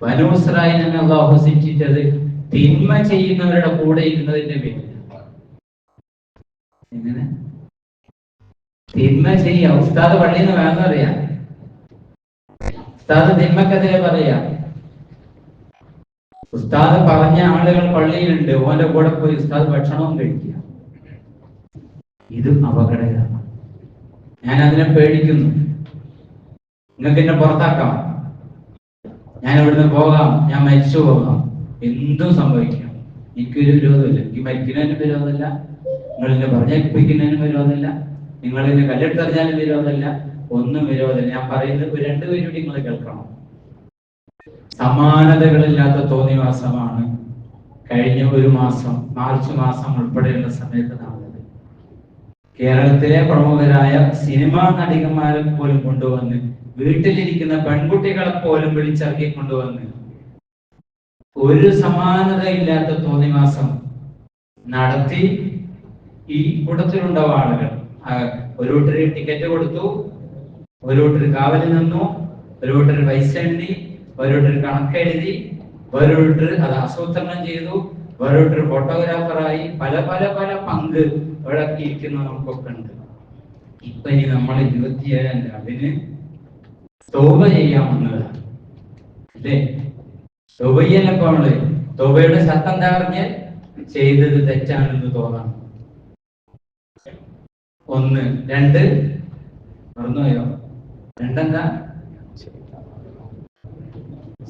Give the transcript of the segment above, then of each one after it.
ബനൂസ്രായിനെ അള്ളാഹു ശിക്ഷിച്ചത് തിന്മ ചെയ്യുന്നവരുടെ കൂടെ ഇരുന്നതിന്റെ പേരിൽ എങ്ങനെ? തിന്മ ചെയ്യ ഉസ്താദ് പള്ളിയിൽ നിന്ന് വേണമെന്ന് അറിയാം ഉസ്താദ് തിന്മക്കെതിരെ പറയാ. ഉസ്താദ് പറഞ്ഞ ആളുകൾ പള്ളിയിലുണ്ട് ഓന്റെ കൂടെ പോയി ഉസ്താദ് ഭക്ഷണവും കഴിക്കുക. ഇത് അപകടകരമാണ്. ഞാൻ അതിനെ പേടിക്കുന്നു. നിങ്ങൾക്ക് എന്നെ പുറത്താക്കാം. ഞാൻ ഇവിടുന്ന് പോകാം? ഞാൻ മരിച്ചു പോകാം. എന്തും സംഭവിക്കാം. എനിക്കൊരു വിരോധമില്ല. എനിക്ക് മരിക്കുന്നതിനും വിരോധമില്ല. നിങ്ങൾ എന്നെ പറഞ്ഞേൽപ്പിക്കുന്നതിനും വിരോധമില്ല. നിങ്ങൾ എന്നെ കല്ലെടുത്തറിഞ്ഞാലും വിരോധമില്ല. ഒന്നും വിരോധമില്ല. ഞാൻ പറയുന്നത് രണ്ടുപേരും കൂടി നിങ്ങൾ കേൾക്കണം. സമാനതകളില്ലാത്ത തോന്നിവാസമാണ് കഴിഞ്ഞ ഒരു മാസം മാർച്ച് മാസം ഉൾപ്പെടെയുള്ള സമയത്ത് നടന്നത്. കേരളത്തിലെ പ്രമുഖരായ സിനിമാ നടികന്മാരെ പോലും കൊണ്ടുവന്ന് വീട്ടിലിരിക്കുന്ന പെൺകുട്ടികളെ പോലും വിളിച്ചിറക്കി കൊണ്ടുവന്ന് ഒരു സമാനതയില്ലാത്ത തോന്നിവാസം നടത്തി ഈ കൂട്ടത്തിലുണ്ടാവും ആളുകൾ. ഒരു വീട്ടിൽ ടിക്കറ്റ് കൊടുത്തു ഒരു വീട്ടിൽ കാവലിൽ നിന്നു ഒരു വീട്ടിൽ പൈസ എണ്ണി ഒരു വീട്ടിൽ കണക്കെഴുതി ഒരു വീട്ടിൽ അത് ആസൂത്രണം ചെയ്തു ഒരു വീട്ടിൽ ഫോട്ടോഗ്രാഫറായി പല പല പല പങ്ക് ഇവിടെ ഇരിക്കുന്ന നമുക്കൊക്കെ ഉണ്ട്. ഇപ്പൊ ഇനി നമ്മൾ ഇരുപത്തിയേഴാം അതിന് തോപ ചെയ്യാമെന്നതാണ് അല്ലേ? തൊബയ്യല്ല ഇപ്പൊ നമ്മൾ? തൊബയുടെ ശബ്ദം എന്താ പറഞ്ഞ? ചെയ്തത് തെറ്റാണെന്ന് തോന്നാം ഒന്ന് രണ്ട്. മറന്നുപോയോ? രണ്ടെന്താ?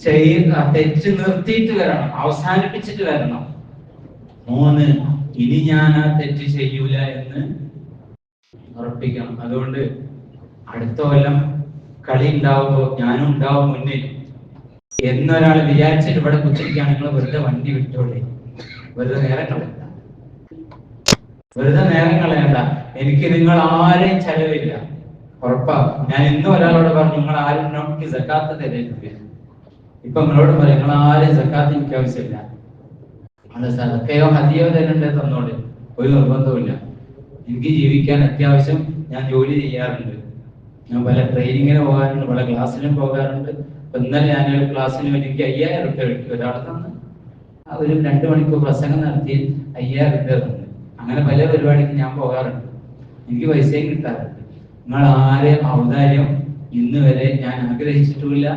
ചെയ്യുക തെറ്റ് നിർത്തിയിട്ട് വരണം. അവസാനിപ്പിച്ചിട്ട് വരണം. മൂന്ന് ഇനി ഞാൻ ആ തെറ്റ് ചെയ്യൂല എന്ന് ഉറപ്പിക്കണം. അതുകൊണ്ട് അടുത്ത കൊല്ലം കളി ഉണ്ടാവുമ്പോ ഞാനും ഉണ്ടാവും മുന്നേ. എന്നൊരാൾ വിചാരിച്ചിട്ട് ഇവിടെ കുത്തിരിക്കുകയാണ് നിങ്ങൾ വെറുതെ വണ്ടി വിട്ടോളേ. വെറുതെ നേരം കളയണ്ട. വെറുതെ നേരം കളയണ്ട. എനിക്ക് നിങ്ങൾ ആരെയും ചെലവില്ല. ഉറപ്പാ ഞാൻ ഇന്നും ഒരാളോട് പറഞ്ഞു നിങ്ങൾ ആരും നമുക്ക് സക്കാത്ത് തരുന്നില്ല ഇപ്പൊ നിങ്ങളോട് പറയും നിങ്ങൾ ആരെയും സക്കാത്ത് എനിക്ക് ആവശ്യമില്ല. അത് സദക്കയോ ഹദിയോ തരണ്ടേ തന്നോട്? ഒരു നിർബന്ധവുമില്ല. എനിക്ക് ജീവിക്കാൻ അത്യാവശ്യം ഞാൻ ജോലി ചെയ്യാറുണ്ട്. ഞാൻ പല ട്രെയിനിങ്ങിന് പോകാറുണ്ട് പല ക്ലാസ്സിനും പോകാറുണ്ട്. ഇന്നലെ ഞാൻ ഒരു ക്ലാസ്സിന് എനിക്ക് അയ്യായിരം റുപ്യ ഒരാൾ തന്ന് ഒരു രണ്ട് മണിക്കൂർ പ്രസംഗം നടത്തി അയ്യായിരം റുപ്യ തന്നു. അങ്ങനെ പല പരിപാടിക്ക് ഞാൻ പോകാറുണ്ട്. എനിക്ക് പൈസയും കിട്ടാറുണ്ട്. നിങ്ങൾ ആരെയും ഔദാര്യം ഇന്ന് വരെ ഞാൻ ആഗ്രഹിച്ചിട്ടുമില്ല.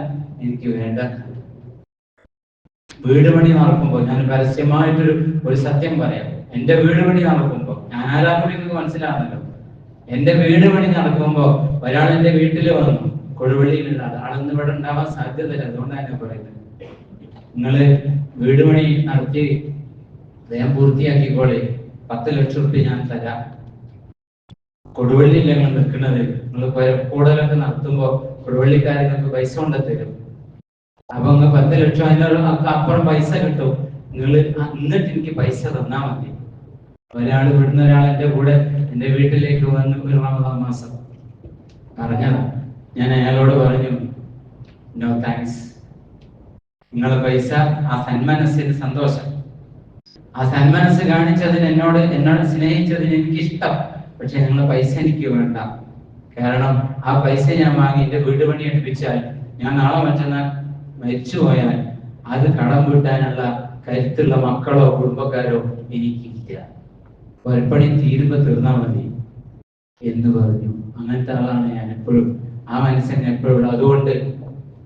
എനിക്ക് വേണ്ട. വീട് പണി നടക്കുമ്പോൾ ഞാൻ പരസ്യമായിട്ടൊരു ഒരു സത്യം പറയാം. എന്റെ വീട് പണി നടക്കുമ്പോൾ ഞാൻ ആരാ കൂടി നിങ്ങൾക്ക് എന്റെ വീട് പണി നടക്കുമ്പോ ഒരാൾ എന്റെ വീട്ടിൽ വന്നു. കൊഴുവള്ളിയിലുള്ള ആളൊന്നും ഇവിടെ ഉണ്ടാവാൻ സാധ്യതയില്ല. അതുകൊണ്ടാണ് ഞാൻ പറയുന്നത്. നിങ്ങൾ വീട് പണി നടത്തി വേഗം പൂർത്തിയാക്കിക്കോളെ. പത്ത് ലക്ഷം റുപ്യ ഞാൻ തരാം. കൊടുവള്ളിയില്ല നിങ്ങൾ നിൽക്കുന്നത്? നിങ്ങൾ കൂടുതലൊക്കെ നടത്തുമ്പോ കൊടുവള്ളിക്കാരെ നിങ്ങൾക്ക് പൈസ കൊണ്ടെത്തരും. അപ്പൊ നിങ്ങൾ പത്ത് ലക്ഷം അതിനൊരു അപ്പുറം പൈസ കിട്ടും. നിങ്ങൾ എന്നിട്ട് എനിക്ക് പൈസ തന്നാ മതി. ഒരാൾ ഇവിടുന്ന് ഒരാൾ എന്റെ കൂടെ എന്റെ വീട്ടിലേക്ക് വന്ന് ഒരു മാസം പറഞ്ഞതാ. ഞാൻ അയാളോട് പറഞ്ഞു നോ താങ്ക്സ് നിങ്ങളെ പൈസ ആ സന്മനസ്സിന് സന്തോഷം. ആ സന്മനസ് കാണിച്ചതിന് എന്നോട് എന്നോട് സ്നേഹിച്ചതിന് എനിക്ക് ഇഷ്ടം പക്ഷെ നിങ്ങളെ പൈസ എനിക്ക് വേണ്ട. കാരണം ആ പൈസ ഞാൻ വാങ്ങി എന്റെ വീട് പണി എടുപ്പിച്ചാൽ ഞാൻ നാളെ മറ്റന്നാൾ മരിച്ചു പോയാൽ അത് കടം വീട്ടാനുള്ള കരുത്തുള്ള മക്കളോ കുടുംബക്കാരോ എനിക്കില്ല. ഒരപ്പണി തീരുമ്പോ തീർന്നാ മതി എന്ന് പറഞ്ഞു. അങ്ങനത്തെ ആളാണ് ഞാൻ എപ്പോഴും. ആ മനസ്സിന് എപ്പോഴും അതുകൊണ്ട്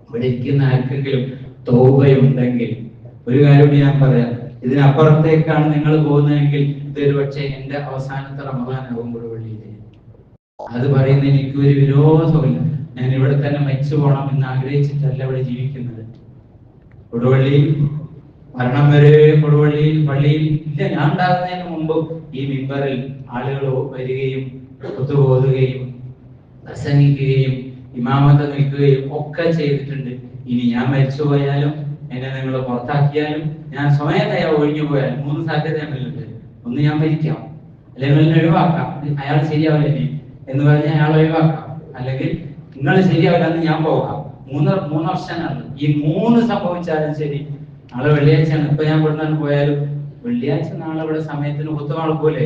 ഇവിടെ ഇരിക്കുന്ന ആർക്കെങ്കിലും തോവുകയുണ്ടെങ്കിൽ ഒരു കാര്യം ഞാൻ പറയാം. ഇതിനപ്പുറത്തേക്കാണ് നിങ്ങൾ പോകുന്നതെങ്കിൽ ഇതൊരു പക്ഷേ എന്റെ അവസാനത്തെ റമദാനാകും കൊടുവള്ളിയിലെ അത് പറയുന്ന എനിക്ക് ഒരു വിരോധമില്ല ഞാൻ ഇവിടെ തന്നെ മരിച്ചു പോകണം എന്ന് ആഗ്രഹിച്ചിട്ടല്ല ഇവിടെ ജീവിക്കുന്നത്. കൊടുവള്ളിയിൽ മരണം വരെ കൊടുവള്ളിയിൽ പള്ളിയിൽ ഇല്ല. ഞാൻ ഉണ്ടാകുന്നതിന് മുമ്പ് ഈ മിമ്പറിൽ ആളുകൾ വരികയും ഒത്തുപോകുകയും പ്രസംഗിക്കുകയും ഇമാമത്ത് നിൽക്കുകയും ഒക്കെ ചെയ്തിട്ടുണ്ട്. ഇനി ഞാൻ മരിച്ചു പോയാലും എന്നെ നിങ്ങൾ പുറത്താക്കിയാലും ഞാൻ സ്വമേധയാ ഒഴിഞ്ഞു പോയാലും മൂന്ന് സാധ്യതയാണുള്ളത് ഒന്ന് ഞാൻ മരിക്കാം. അല്ലെങ്കിൽ എന്നെ ഒഴിവാക്കാം. അയാൾ ശരിയാവില്ല എന്ന് പറഞ്ഞാൽ അയാൾ ഒഴിവാക്കാം. അല്ലെങ്കിൽ നിങ്ങൾ ശരിയാവില്ലെന്ന് ഞാൻ പോകാം. മൂന്ന് മൂന്ന് ഓപ്ഷനാണ്. ഈ മൂന്ന് സംഭവിച്ചാലും ശരി. നാളെ വെള്ളിയാഴ്ചയാണ്. ഇപ്പൊ ഞാൻ നിന്ന് പോയാലും വെള്ളിയാഴ്ച നാളെ ഇവിടെ സമയത്തിന് ഒത്തു നടക്കൂലേ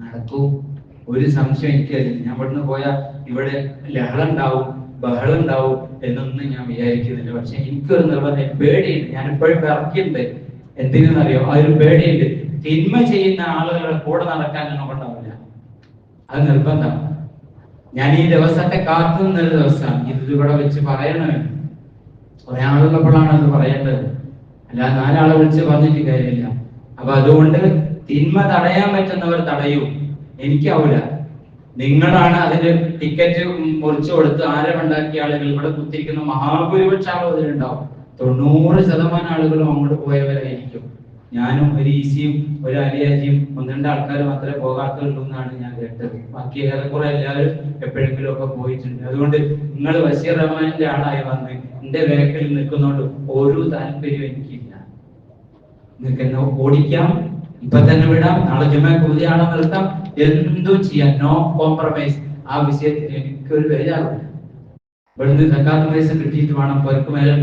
നടക്കൂ. ഒരു സംശയം എനിക്കറിയില്ല ഞാൻ ഇവിടുന്ന് പോയാൽ ഇവിടെ ലഹള ഉണ്ടാവും ബഹളം ഉണ്ടാവും എന്നൊന്നും ഞാൻ വിചാരിക്കുന്നില്ല. പക്ഷെ എനിക്കൊരു നിർബന്ധം. പേടിയുണ്ട്. ഞാൻ ഇപ്പോഴും ഇറക്കിയിട്ടുണ്ട് എന്തിനെന്നറിയോ? ഒരു പേടിയുണ്ട്. തിന്മ ചെയ്യുന്ന ആളുകളുടെ കൂടെ നടക്കാൻ എന്നെ കൊണ്ടാവില്ല. അത് നിർബന്ധം. ഞാൻ ഈ ദിവസത്തെ കാത്തു നിന്നൊരു ദിവസമാണ്. ഇത് ഇവിടെ വെച്ച് പറയണമെന്ന് കുറെ ആളുള്ളപ്പോഴാണ് അത് പറയേണ്ടത്? അല്ല നാലാളെ വിളിച്ച് പറഞ്ഞിട്ട് കാര്യമില്ല. അപ്പൊ അതുകൊണ്ട് തിന്മ തടയാൻ പറ്റുന്നവർ തടയൂ. എനിക്കാവൂല. നിങ്ങളാണ് അതിന് ടിക്കറ്റ് മുറിച്ചു കൊടുത്ത് ആരവുണ്ടാക്കിയ ആളുകൾ. ഇവിടെ കുത്തിരിക്കുന്ന മഹാഭൂരിപക്ഷ ആളും അതിലുണ്ടാവും തൊണ്ണൂറ് ശതമാനം ആളുകളും അങ്ങോട്ട് പോയവരായിരിക്കും. ഞാനും ഒരു ഈസിയും ഒരു അലിയാജിയും ഒന്ന് രണ്ട് ആൾക്കാർ മാത്രമേ പോകാത്തുള്ളൂ എന്നാണ് ഞാൻ കേട്ടത്. ബാക്കി ഏറെക്കുറെ എല്ലാവരും എപ്പോഴെങ്കിലും ഒക്കെ പോയിട്ടുണ്ട്. അതുകൊണ്ട് നിങ്ങൾ ബഷീർ റഹ്മാനിന്റെ ആളായി വന്ന് എന്റെ വേക്കിൽ നിൽക്കുന്നോണ്ട് ഒരു താല്പര്യവും എനിക്കില്ല നിങ്ങൾക്ക് എന്നോ ഓടിക്കാം ഇപ്പൊ തന്നെ വിടാം നാളെ ജുമ ആളെ നിർത്താം. എന്തും ചെയ്യാം? നോ കോംപ്രമൈസ് ആ വിഷയത്തിൽ എനിക്കൊരു ബേജാറില്ല ഇവിടുന്ന് സക്കാത്ത പൈസ കിട്ടിയിട്ട് വേണം പെർക്ക് മേലെ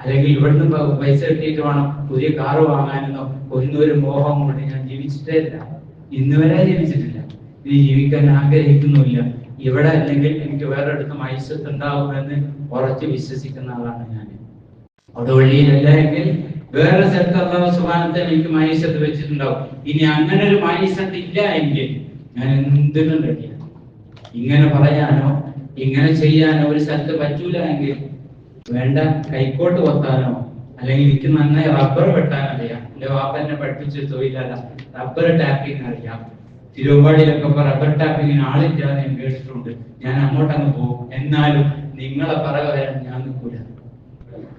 അല്ലെങ്കിൽ ഇവിടുന്ന് പൈസ കിട്ടിയിട്ട് വേണം പുതിയ കാറ് വാങ്ങാനെന്നോ ഒന്നൊരു ഒരു മോഹം കൊണ്ട് ഞാൻ ജീവിച്ചിട്ടേ ഇല്ല ഇന്ന് ജീവിച്ചിട്ടില്ല. ഇനി ജീവിക്കാൻ ആഗ്രഹിക്കുന്നുമില്ല. ഇവിടെ അല്ലെങ്കിൽ എനിക്ക് വേറെ ഐശ്വത്ത് ഉണ്ടാകുമെന്ന് ഉറച്ച് വിശ്വസിക്കുന്ന ആളാണ് ഞാൻ അതുവഴിയിലല്ല എങ്കിൽ വേറെ സ്ഥലത്ത് അള്ളാഹു സുബാനത്തെ എനിക്ക് മായിസത്ത് വെച്ചിട്ടുണ്ടാവും. ഇനി അങ്ങനെ ഒരു മായിസത്ത് ഇല്ല എങ്കിൽ ഞാൻ എന്തിനും റെഡിയാണ് ഇങ്ങനെ പറയാനോ ഇങ്ങനെ ചെയ്യാനോ ഒരു സ്ഥലത്ത് പറ്റൂല എങ്കിൽ വേണ്ട കൈക്കോട്ട് കൊത്താനോ അല്ലെങ്കിൽ എനിക്ക് നന്നായി റബ്ബർ വെട്ടാൻ അറിയാം. എന്റെ വാപ്പ പഠിപ്പിച്ച തൊഴിലല്ല റബ്ബർ ടാപ്പിംഗ് അറിയാം. തിരുവമ്പാടിയിലൊക്കെ ഇപ്പൊ റബ്ബർ ടാപ്പിങ്ങിന് ആളില്ലാന്ന് ഞാൻ കേട്ടിട്ടുണ്ട്. ഞാൻ അങ്ങോട്ടങ്ങ് പോകും. എന്നാലും നിങ്ങളെ പറ വരാൻ ഞാൻ നിൽക്കൂല.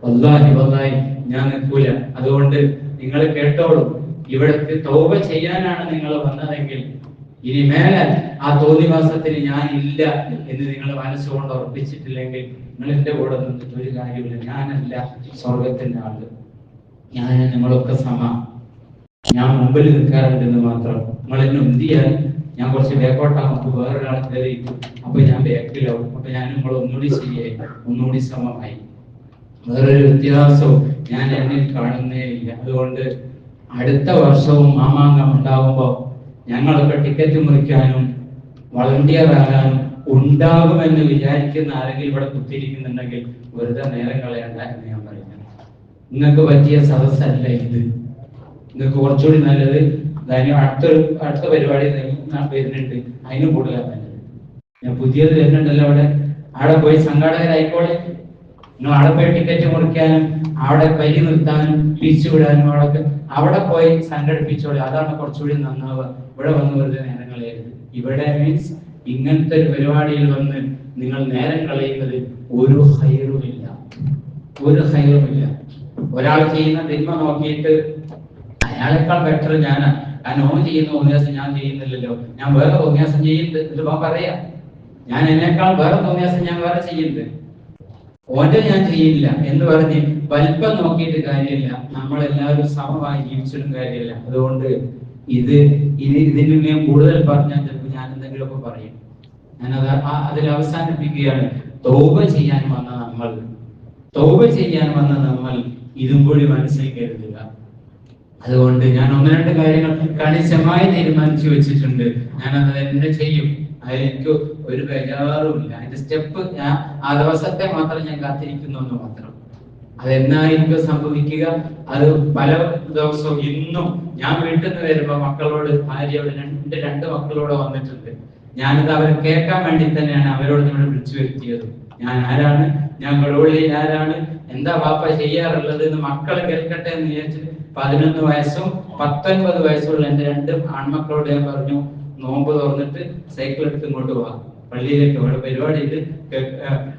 വല്ലാഹി വല്ലാഹി. ഞാൻ നിൽക്കൂല. അതുകൊണ്ട് നിങ്ങൾ കേട്ടോളൂ. ഇവിടത്തെ തോപ ചെയ്യാനാണ് നിങ്ങൾ വന്നതെങ്കിൽ ഇനി മേലെ ആ തോന്നിവാസത്തിന് ഞാൻ ഇല്ല എന്ന് നിങ്ങൾ മനസ്സുകൊണ്ട് ഉറപ്പിച്ചിട്ടില്ലെങ്കിൽ നിങ്ങൾ എന്റെ കൂടെ നിന്നിട്ട് ഒരു കാര്യമില്ല ഞാനല്ല സ്വർഗത്തിന്റെ ആൾ ഞാൻ നിങ്ങളൊക്കെ സമ. ഞാൻ മുമ്പിൽ നിൽക്കാറുണ്ടെന്ന് മാത്രം. നിങ്ങൾ എന്നെ ഉന്തിയാൽ ഞാൻ കുറച്ച് ബേക്കോട്ടാകും അപ്പൊ വേറൊരാൾ കയറിയിട്ടു അപ്പൊ ഞാൻ ബേക്കിലാവും അപ്പൊ ഞാൻ നിങ്ങൾ ഒന്നുകൂടി ശരിയായി ഒന്നുകൂടി സമമായി. വേറൊരു വ്യത്യാസവും ഞാൻ എന്നിൽ കാണുന്നേ ഇല്ല അതുകൊണ്ട് അടുത്ത വർഷവും മാമാങ്കം ഉണ്ടാകുമ്പോൾ ഞങ്ങളൊക്കെ ടിക്കറ്റ് മുറിക്കാനും വളണ്ടിയർ ആകാനും ഉണ്ടാകുമെന്ന് വിചാരിക്കുന്ന ആരെങ്കിലും ഇവിടെ കുത്തിയിരിക്കുന്നുണ്ടെങ്കിൽ വെറുതെ നേരം കളയണ്ട എന്ന് ഞാൻ പറയുന്നത് നിങ്ങൾക്ക് പറ്റിയ സദസ്സല്ല ഇത്. നിങ്ങൾക്ക് കുറച്ചുകൂടി നല്ലത് അതിന് അടുത്തൊരു അടുത്ത പരിപാടി വരുന്നുണ്ട്. അതിനും കൂടുതലാണ് നല്ലത്. ഞാൻ പുതിയത് വരുന്നുണ്ടല്ലോ അവിടെ. അവിടെ പോയി സംഘാടകരായിക്കോളെ. അവിടെ പോയി ടിക്കറ്റ് മുറിക്കാനും അവിടെ വരി നിർത്താനും പിരിച്ചുവിടാനും അവിടെ അവിടെ പോയി സംഘടിപ്പിച്ചോളി. അതാണ് കുറച്ചുകൂടി നന്നാവുക. ഇവിടെ വന്ന് വെറുതെ നേരം കളയരുത്. ഇവിടെ മീൻസ് ഇങ്ങനത്തെ ഒരു പരിപാടിയിൽ വന്ന് നിങ്ങൾ നേരം കളയുന്നത് ഒരു ഹൈറുമില്ല ഒരു ഹൈറുമില്ല ഒരാൾ ചെയ്യുന്ന തിന്മ നോക്കിയിട്ട് അയാളെക്കാൾ ബെറ്റർ ഞാൻ ഞാൻ ഓൻ ചെയ്യുന്ന ഉപന്യാസം ഞാൻ ചെയ്യുന്നില്ലല്ലോ. ഞാൻ വേറെ ഉപന്യാസം ചെയ്യുന്നുണ്ട്. ഇത് പറയാ ഞാൻ എന്നെക്കാൾ വേറെ ഉപന്യാസം ഞാൻ വേറെ ചെയ്യുന്നുണ്ട്. ഓന്റെ ഞാൻ ചെയ്യില്ല എന്ന് പറഞ്ഞ് വലിപ്പം നോക്കിയിട്ട് കാര്യമില്ല. നമ്മളെല്ലാവരും സമമായി ജീവിച്ചിട്ടും കാര്യമില്ല. അതുകൊണ്ട് ഇത് ഇത് ഇതിന് കൂടുതൽ പറഞ്ഞാൽ ചിലപ്പോൾ ഞാൻ എന്തെങ്കിലുമൊക്കെ പറയും. ഞാനത് അതിൽ അവസാനിപ്പിക്കുകയാണ്. തോപ ചെയ്യാൻ വന്ന നമ്മൾ. തോപ ചെയ്യാൻ വന്ന നമ്മൾ ഇതും കൂടി മനസ്സിൽ കരുതുക. അതുകൊണ്ട് ഞാൻ ഒന്ന് രണ്ട് കാര്യങ്ങൾ കണിശമായി തീരുമാനിച്ചു വെച്ചിട്ടുണ്ട്. ഞാൻ അത് എന്നെ ചെയ്യും. എനിക്ക് ഒരു ബേജാറുമില്ല അതിന്റെ സ്റ്റെപ്പ് ഞാൻ ആ ദിവസത്തെ മാത്രം ഞാൻ കാത്തിരിക്കുന്നു എന്ന് മാത്രം. അതെന്നായിരിക്കും സംഭവിക്കുക? അത് പല ദിവസവും ഇന്നും ഞാൻ വീട്ടിൽ നിന്ന് വരുമ്പോ മക്കളോട് ഭാര്യയോട് രണ്ട് രണ്ട് മക്കളോട് വന്നിട്ടുണ്ട്. ഞാനിത് അവരെ കേൾക്കാൻ വേണ്ടി തന്നെയാണ് അവരോട് നിങ്ങൾ വിളിച്ചു വരുത്തിയത്. ഞാൻ ആരാണ്? ഞാൻ കൊടുവള്ളിയിൽ ആരാണ്? എന്താ വാപ്പ ചെയ്യാറുള്ളത് എന്ന് മക്കൾ കേൾക്കട്ടെ എന്ന് വിചാരിച്ചിട്ട് പതിനൊന്ന് വയസ്സും പത്തൊൻപത് വയസ്സുള്ള എന്റെ രണ്ട് ആൺമക്കളോട് ഞാൻ പറഞ്ഞു നോമ്പ് തുറന്നിട്ട് സൈക്കിൾ എടുത്ത് ഇങ്ങോട്ട് പോവാം. പള്ളിയിലേക്ക് ഇവിടെ പരിപാടിയിൽ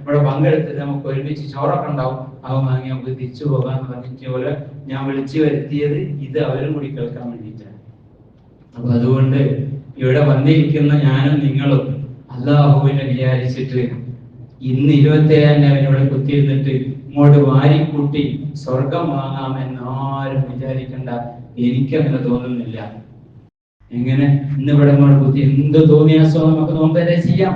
ഇവിടെ പങ്കെടുത്ത് നമുക്ക് ഒരുമിച്ച് ചോറൊക്കെ ഉണ്ടാവും. അവ വാങ്ങി നമുക്ക് തിരിച്ചു പോകാന്ന് പറഞ്ഞിട്ട് പോലെ ഞാൻ വിളിച്ചു വരുത്തിയത് ഇത് അവരും കൂടി കേൾക്കാൻ വേണ്ടിയിട്ടാണ്. അപ്പൊ അതുകൊണ്ട് ഇവിടെ വന്നിരിക്കുന്ന ഞാനും നിങ്ങളും അള്ളാഹുവിനെ വിചാരിച്ചിട്ട് ഇന്ന് ഇരുപത്തി ഏഴാം തീയതി ഇവിടെ കുത്തിയിരുന്നിട്ട് ഇങ്ങോട്ട് വാരിക്കൂട്ടി സ്വർഗം വാങ്ങാമെന്ന് ആരും വിചാരിക്കണ്ട. എനിക്കങ്ങനെ തോന്നുന്നില്ല. എങ്ങനെ? ഇന്ന് ഇവിടെ കുത്തി എന്ത് തോന്നിയാസോ നമുക്ക് നോമ്പരെ ചെയ്യാം.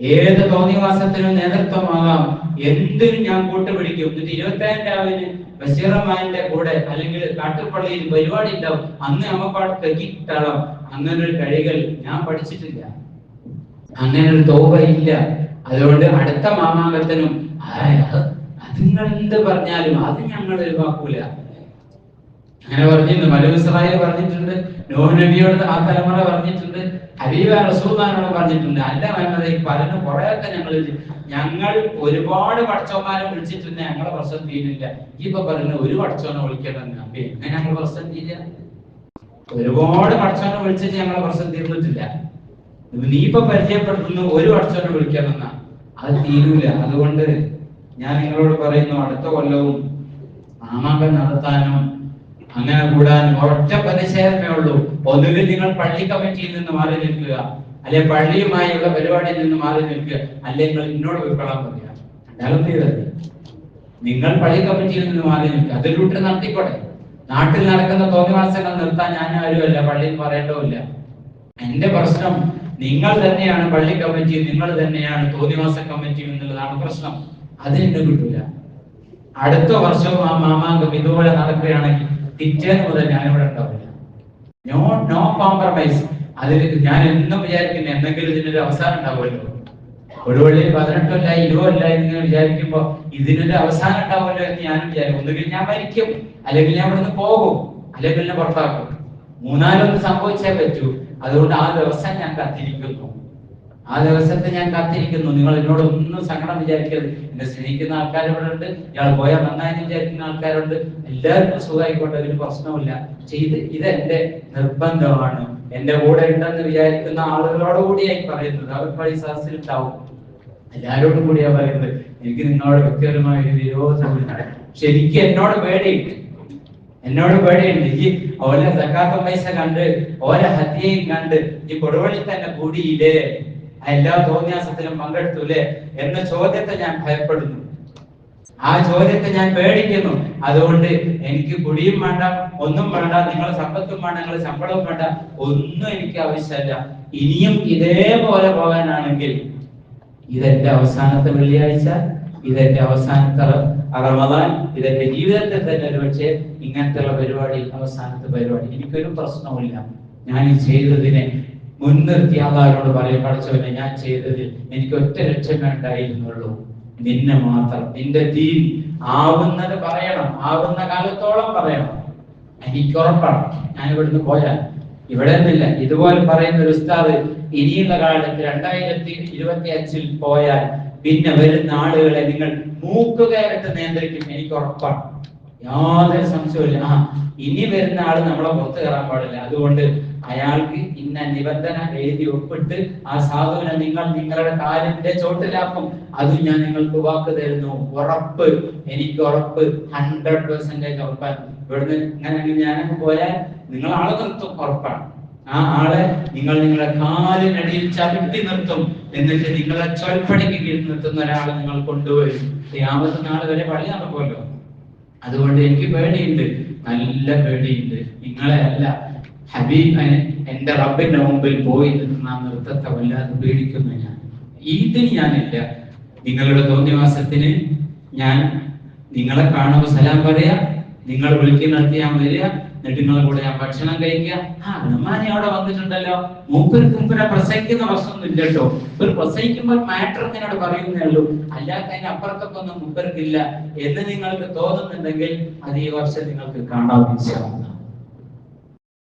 ഏത് തോന്നിവാസത്തിനും നേതൃത്വമാകാം. എന്തിനും ഞാൻ കൂട്ടുപിടിക്കും? എന്നിട്ട് ഇരുപത്തേഴ് രാവിലെ ബഷീറമ്മാന്റെ കൂടെ അല്ലെങ്കിൽ കാട്ടുപള്ളിയിൽ പരിപാടി ഉണ്ടാവും. അന്ന് നമ്മപ്പാട് കെട്ടിട്ടാളാം അങ്ങനെ ഒരു കഴികൾ ഞാൻ പഠിച്ചിട്ടില്ല. അങ്ങനെ ഒരു തോവ ഇല്ല അതുകൊണ്ട് അടുത്ത മാമാങ്കത്തിനും "ആയ്, അത് അത് നിങ്ങൾ എന്ത് പറഞ്ഞാലും അത് ഞങ്ങൾ ഒഴിവാക്കൂല. അങ്ങനെ പറഞ്ഞിട്ടുണ്ട്. മലു ഇസ്രായേൽ പറഞ്ഞിട്ടുണ്ട്. നോഹ് നബിയോട് ആ തലമുറ പറഞ്ഞിട്ടുണ്ട്. ഹബീബ റസൂദാനോട് പറഞ്ഞിട്ടുണ്ട്. അല്ല വേണ്ടത് പലരും കുറെയൊക്കെ ഞങ്ങൾ ഞങ്ങൾ ഒരുപാട് പടച്ചവന്മാരെ വിളിച്ചിട്ടുണ്ട്. ഞങ്ങളെ പ്രശ്നം തീരില്ല ഇപ്പൊ പറഞ്ഞു ഒരു പടച്ചവനെ വിളിക്കണം അപ്പൊ എങ്ങനെ ഞങ്ങൾ പ്രശ്നം തീരില്ല ഒരുപാട് പടച്ചവനെ വിളിച്ചിട്ട് ഞങ്ങളെ പ്രശ്നം തീർന്നിട്ടില്ല. നീ ഇപ്പൊ പരിചയപ്പെടുത്തുന്നു ഒരു പടച്ചോനെ വിളിക്കണമെന്നാ അത് തീരൂല. അതുകൊണ്ട് ഞാൻ നിങ്ങളോട് പറയുന്നു അടുത്ത കൊല്ലവും നാമാങ്കം നടത്താനും അങ്ങനെ കൂടാൻ ഒറ്റ പ്രതിഷേധമേ ഉള്ളൂ. ഒന്നുകിൽ നിങ്ങൾ പള്ളി കമ്മിറ്റിയിൽ നിന്ന് മാറി നിൽക്കുക. അല്ലെ പള്ളിയുമായുള്ള പരിപാടിയിൽ നിന്ന് മാറി നിൽക്കുക. അല്ലെങ്കിൽ എന്നോട് ഉൾക്കൊള്ളാൻ പറയുക തീരരുത് നിങ്ങൾ പള്ളി കമ്മിറ്റിയിൽ നിന്ന് മാറി നിൽക്കുക. അതിലൂട്ട് നടത്തിക്കോട്ടെ. നാട്ടിൽ നടക്കുന്ന തോന്നിവാസങ്ങൾ നിർത്താൻ ഞാൻ ആരുമല്ല പള്ളിയിൽ പറയേണ്ടതില്ല എന്റെ പ്രശ്നം നിങ്ങൾ തന്നെയാണ് പള്ളി കമ്മിറ്റി നിങ്ങൾ തന്നെയാണ് തോന്നിവാസ കമ്മിറ്റി എന്നുള്ളതാണ് പ്രശ്നം. അതിന് കിട്ടില്ല അടുത്ത വർഷവും ആ മാമാങ്കം ഇതുപോലെ നടക്കുകയാണെങ്കിൽ പിറ്റേന്ന് മുതൽ ഞാനിവിടെ ഉണ്ടാവില്ല. നോ നോ കോംപ്രമൈസ് അതിൽ ഞാൻ എന്നും വിചാരിക്കുന്നു എന്തെങ്കിലും ഇതിനൊരു അവസാനം ഉണ്ടാവുമല്ലോ. ഒരു പള്ളിയിൽ പതിനെട്ടല്ല ഇരുപതല്ല എന്ന് വിചാരിക്കുമ്പോ ഇതിനൊരു അവസാനം ഉണ്ടാവുമല്ലോ എന്ന് ഞാനും വിചാരിക്കും. ഒന്നുകിൽ ഞാൻ മരിക്കും അല്ലെങ്കിൽ ഞാൻ ഇവിടുന്ന് പോകും അല്ലെങ്കിൽ പുറത്താക്കും. മൂന്നാലൊന്ന് സംഭവിച്ചേ പറ്റൂ. അതുകൊണ്ട് ആ ദിവസം ഞാൻ കാത്തിരിക്കുന്നു. ആ ദിവസത്തെ ഞാൻ കാത്തിരിക്കുന്നു. നിങ്ങൾ എന്നോട് ഒന്നും സങ്കടം വിചാരിക്കരുത്. എന്നെ സ്നേഹിക്കുന്ന ആൾക്കാർ ഇവിടെ ഉണ്ട്. ഇയാൾ പോയാൽ നന്നായി വിചാരിക്കുന്ന ആൾക്കാരുണ്ട്. എല്ലാവർക്കും സുഖമായിക്കോട്ടെ ഒരു പ്രശ്നവുമില്ല. പക്ഷെ ഇത് ഇത് എന്റെ നിർബന്ധമാണ്. എന്റെ കൂടെ ഉണ്ടെന്ന് വിചാരിക്കുന്ന ആളുകളോട് കൂടിയായി പറയുന്നത്. അവർ വഴി സദസ്സിൽ ഉണ്ടാവും എല്ലാവരോടും കൂടിയാ പറയുന്നത്. എനിക്ക് നിങ്ങളോട് വ്യക്തിപരമായ ഒരു വിരോധമില്ല പക്ഷെ എനിക്ക് എന്നോട് പേടിയുണ്ട്. എന്നോട് പേടിയുണ്ട്. ഈ ഓലെ സക്കാത്ത പൈസ കണ്ട് ഓലെ ഹത്യയും കണ്ട് ഈ കൊടുവള്ളി തന്നെ കൂടിയില്ലേ? എല്ലാ തോന്നിയാസത്തിലും പങ്കെടുത്തൂലേ എന്ന ചോദ്യത്തെ ഞാൻ ഭയപ്പെടുന്നു. ആ ചോദ്യത്തെ ഞാൻ പേടിക്കുന്നു. അതുകൊണ്ട് എനിക്ക് കുടിയും വേണ്ട ഒന്നും വേണ്ട നിങ്ങളെ സമ്പത്തും വേണ്ട നിങ്ങളെ ശമ്പളവും വേണ്ട ഒന്നും എനിക്ക് ആവശ്യമല്ല. ഇനിയും ഇതേപോലെ പോകാനാണെങ്കിൽ ഇതെന്റെ അവസാനത്തെ വെള്ളിയാഴ്ച ഇതെന്റെ അവസാനത്തെ അറമതാൻ ഇതെന്റെ ജീവിതത്തിൽ തന്നെ ഒരു പക്ഷേ ഇങ്ങനത്തെ ഉള്ള പരിപാടി അവസാനത്തെ പരിപാടി. എനിക്കൊരു പ്രശ്നവുമില്ല. ഞാൻ ഈ ചെയ്തതിനെ മുൻനിർത്തി അള്ളാഹിനോട് പറയും പഠിച്ചവനെ ഞാൻ ചെയ്തതിൽ എനിക്ക് ഒറ്റ ലക്ഷ്യമേ നിന്നെ മാത്രം നിന്റെ ദീൻ ആവുന്നത് പറയണം ആവുന്ന കാലത്തോളം പറയണം. എനിക്ക് ഉറപ്പാണ്. ഞാൻ ഇവിടുന്ന് പോയാൽ ഇവിടെ നിന്നില്ല ഇതുപോലെ പറയുന്ന ഒരു ഉസ്താദ് ഇനിയുള്ള കാലത്ത് രണ്ടായിരത്തി ഇരുപത്തി അഞ്ചിൽ പോയാൽ പിന്നെ വരുന്ന ആളുകളെ നിങ്ങൾ മൂക്കുകയറിട്ട് നിയന്ത്രിക്കും. എനിക്ക് ഉറപ്പാണ്. യാതൊരു സംശയമില്ല ആ ഇനി വരുന്ന ആൾ നമ്മളെ പുറത്ത് കയറാൻ പാടില്ല. അതുകൊണ്ട് അയാൾക്ക് ഇന്ന നിബന്ധന എഴുതി ഒപ്പിട്ട് ആ സാധുവിനെ നിങ്ങൾ നിങ്ങളുടെ കാലിന്റെ ചോട്ടിലാക്കും. അതും ഞാൻ നിങ്ങൾക്ക് വാക്ക് തരുന്നു. ഉറപ്പ്. എനിക്ക് ഉറപ്പ്. ഹൺഡ്രഡ് പെർസെന്റേജ് ഉറപ്പാണ്. ഇവിടുന്ന് ഇങ്ങനെ ഞാനൊക്കെ പോയാൽ നിങ്ങൾ ആളെ നിർത്തും ഉറപ്പാണ്. ആ ആളെ നിങ്ങൾ നിങ്ങളുടെ കാലിനടിയിൽ ചവിട്ടി നിർത്തും. എന്നിട്ട് നിങ്ങളെ ചൊൽപ്പടിക്ക് കീഴിൽ നിർത്തുന്ന ഒരാളെ നിങ്ങൾ കൊണ്ടുപോയി യാമത്തെ നാൾ വരെ പണി നടക്കുമല്ലോ അതുകൊണ്ട് എനിക്ക് പേടിയുണ്ട്. നല്ല പേടിയുണ്ട്. നിങ്ങളെ അല്ല. ഹബീബ് എന്റെ റബ്ബിന്റെ മുമ്പിൽ പോയി നിൽക്കുന്ന നൃത്തത്തെ വല്ലാതെ പേടിക്കുന്നു ഞാൻ. ഇതിന് ഞാനില്ല. നിങ്ങളുടെ തോന്നിവാസത്തിന് ഞാൻ നിങ്ങളെ കാണുമ്പോൾ സലാം പറയാ നിങ്ങൾ വിളിക്കുന്നിടത്ത് ഞാൻ വരിക എന്നിട്ട് നിങ്ങളെ കൂടെ ഞാൻ ഭക്ഷണം കഴിക്കുക. ആ റഹ്മാനി അവിടെ വന്നിട്ടുണ്ടല്ലോ. മൂപ്പര് മുമ്പിനെ പ്രസംഗിക്കുന്ന പ്രശ്നമൊന്നും ഇല്ല കേട്ടോ. ഒരു പ്രസംഗിക്കുമ്പോൾ മാറ്റർ എന്നോട് പറയുന്നേ ഉള്ളൂ. അല്ലാതെ അതിന് അപ്പുറത്തൊക്കെ ഒന്നും മുമ്പർക്കില്ല എന്ന് നിങ്ങൾക്ക് തോന്നുന്നുണ്ടെങ്കിൽ അത് ഈ വർഷം നിങ്ങൾക്ക് കാണാൻ.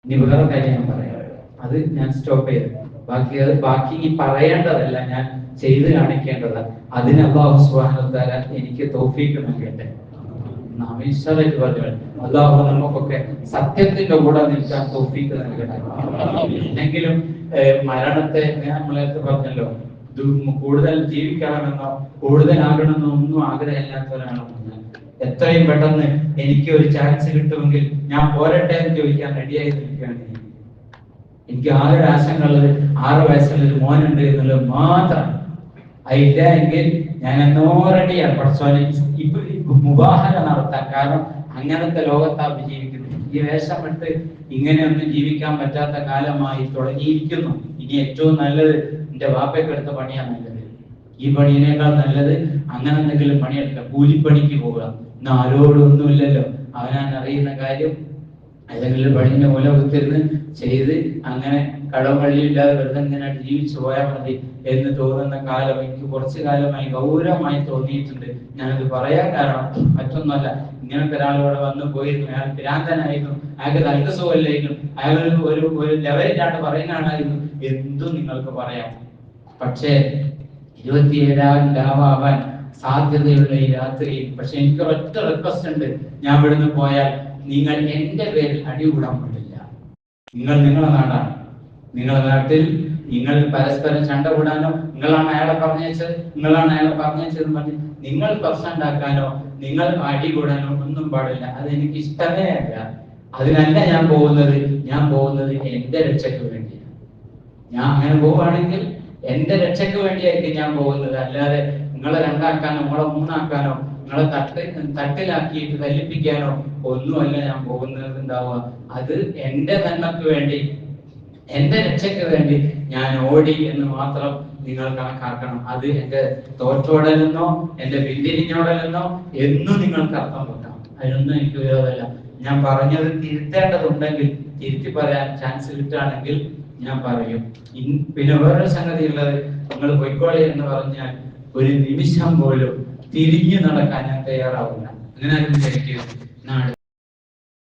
ഇനി വേറെ കാര്യം ഞാൻ പറയാം അത് ഞാൻ സ്റ്റോപ്പ് ചെയ്തു ബാക്കി അത് ബാക്കി ഈ പറയേണ്ടതല്ല ഞാൻ ചെയ്ത് കാണിക്കേണ്ടത്. അതിന് അള്ളാഹു സുബ്ഹാനഹു എനിക്ക് തൗഫീഖ് നൽകട്ടെ. നാം ഈശ്വരായിട്ട് പറഞ്ഞു അള്ളാഹു നമുക്കൊക്കെ സത്യത്തിന്റെ കൂടെ നിൽക്കാൻ തൗഫീഖ് നൽകട്ടെ. എന്നെങ്കിലും മരണത്തെ നമ്മളെ പറഞ്ഞല്ലോ കൂടുതൽ ജീവിക്കണമെന്നോ കൂടുതലാകണമെന്നോ ഒന്നും ആഗ്രഹമില്ലാത്തവരാണ് ഞാൻ. എത്രയും പെട്ടെന്ന് എനിക്ക് ഒരു ചാൻസ് കിട്ടുമെങ്കിൽ ഞാൻ പോരട്ടെ എന്ന് ചോദിക്കാൻ റെഡിയായി നിൽക്കുകയാണ് എനിക്ക് ആകെ ആശങ്ക ഉള്ളത് ആറ് വയസ്സുള്ള ഒരു മോനുണ്ട് എന്നുള്ളത് മാത്രം. അതില്ല എങ്കിൽ ഞാൻ എന്നോ റെഡിയാണ് പഠിച്ചോനെ ഇപ്പൊ മുബാഹന നടത്താൻ കാരണം അങ്ങനത്തെ ലോകത്താ ജീവിക്കുന്നത്. ഈ വേഷമിട്ട് ഇങ്ങനെയൊന്നും ജീവിക്കാൻ പറ്റാത്ത കാലമായി തുടങ്ങിയിരിക്കുന്നു. ഇനി ഏറ്റവും നല്ലത് എന്റെ വാപ്പയ്ക്ക് എടുത്ത പണിയാണ് നല്ലത്. ഈ പണിയേക്കാൾ നല്ലത് അങ്ങനെ എന്തെങ്കിലും പണിയെടുക്കുക കൂലിപ്പണിക്ക് പോവുക ഇന്ന് ആരോടും ഒന്നുമില്ലല്ലോ അവനാൻ അറിയുന്ന കാര്യം. അല്ലെങ്കിൽ പഠിഞ്ഞ മൂല കുത്തിരുന്ന് ചെയ്ത് അങ്ങനെ കടം വഴിയില്ലാതെ വെറുതെ ഇങ്ങനെ ജീവിച്ചു പോയാൽ മതി എന്ന് തോന്നുന്ന കാലം എനിക്ക് കുറച്ചു കാലമായി ഗൗരവമായി തോന്നിയിട്ടുണ്ട്. ഞാനത് പറയാൻ കാരണം മറ്റൊന്നല്ല ഇങ്ങനത്തെ ഒരാളിവിടെ വന്നു പോയിരുന്നു. അയാൾ ഭ്രാന്തനായിരുന്നു. അയാൾക്ക് നല്ല സുഖമില്ലായിരുന്നു. അയാൾ ഒരു ഒരു ലെവലിലാണ് പറയുന്നതാണായിരുന്നു എന്തും നിങ്ങൾക്ക് പറയാം. പക്ഷേ ഇരുപത്തിയേഴാം രാവാൻ സാധ്യതയുള്ള ഈ രാത്രിയിൽ. പക്ഷെ എനിക്ക് ഒറ്റ റിക്വസ്റ്റ് ഉണ്ട്. ഞാൻ ഇവിടുന്ന് പോയാൽ നിങ്ങൾ എന്റെ പേരിൽ അടികൂടാൻ പാടില്ല. നിങ്ങൾ നിങ്ങളുടെ നാടാണ്. നിങ്ങളുടെ നാട്ടിൽ നിങ്ങൾ പരസ്പരം ചണ്ട കൂടാനോ നിങ്ങളാണ് അയാളെ പറഞ്ഞയച്ചത് നിങ്ങളാണ് അയാളെ പറഞ്ഞയച്ചത് പറഞ്ഞ് നിങ്ങൾ പ്രശ്നം ഉണ്ടാക്കാനോ നിങ്ങൾ അടി കൂടാനോ ഒന്നും പാടില്ല. അത് എനിക്ക് ഇഷ്ടമേ അല്ല. അതിനല്ല ഞാൻ പോകുന്നത്. ഞാൻ പോകുന്നത് എന്റെ രക്ഷയ്ക്ക് വേണ്ടിയാണ്. ഞാൻ അങ്ങനെ പോവുകയാണെങ്കിൽ എന്റെ രക്ഷയ്ക്ക് വേണ്ടിയായിരിക്കും ഞാൻ പോകുന്നത്. അല്ലാതെ നിങ്ങളെ രണ്ടാക്കാനോ നിങ്ങളെ മൂന്നാക്കാനോ നിങ്ങളെ തട്ട് തട്ടിലാക്കിയിട്ട് തല്ലിപ്പിക്കാനോ ഒന്നുമല്ല ഞാൻ പോകുന്നത് ഉണ്ടാവുക. അത് എന്റെ നന്മക്ക് വേണ്ടി എന്റെ രക്ഷയ്ക്ക് വേണ്ടി ഞാൻ ഓടി എന്ന് മാത്രം നിങ്ങൾ കണക്കാക്കണം. അത് എന്റെ തോറ്റോടലെന്നോ എന്റെ പിന്തിരിഞ്ഞോടലെന്നോ എന്നും നിങ്ങൾക്ക് അർത്ഥം വെക്കാം. അതിനൊന്നും എനിക്ക് വിരോധമല്ല. ഞാൻ പറഞ്ഞത് തിരുത്തേണ്ടതുണ്ടെങ്കിൽ തിരുത്തി പറയാൻ ചാൻസ് കിട്ടുകയാണെങ്കിൽ ഞാൻ പറയും. പിന്നെ വേറൊരു സംഗതി ഉള്ളത് നിങ്ങൾ പൊയ്ക്കോളി എന്ന് പറഞ്ഞാൽ ഒരു നിമിഷം പോലും തിരിഞ്ഞു നടക്കാൻ ഞാൻ തയ്യാറാവില്ല അങ്ങനെ ആരും വിചാരിക്കരുത്. നാട്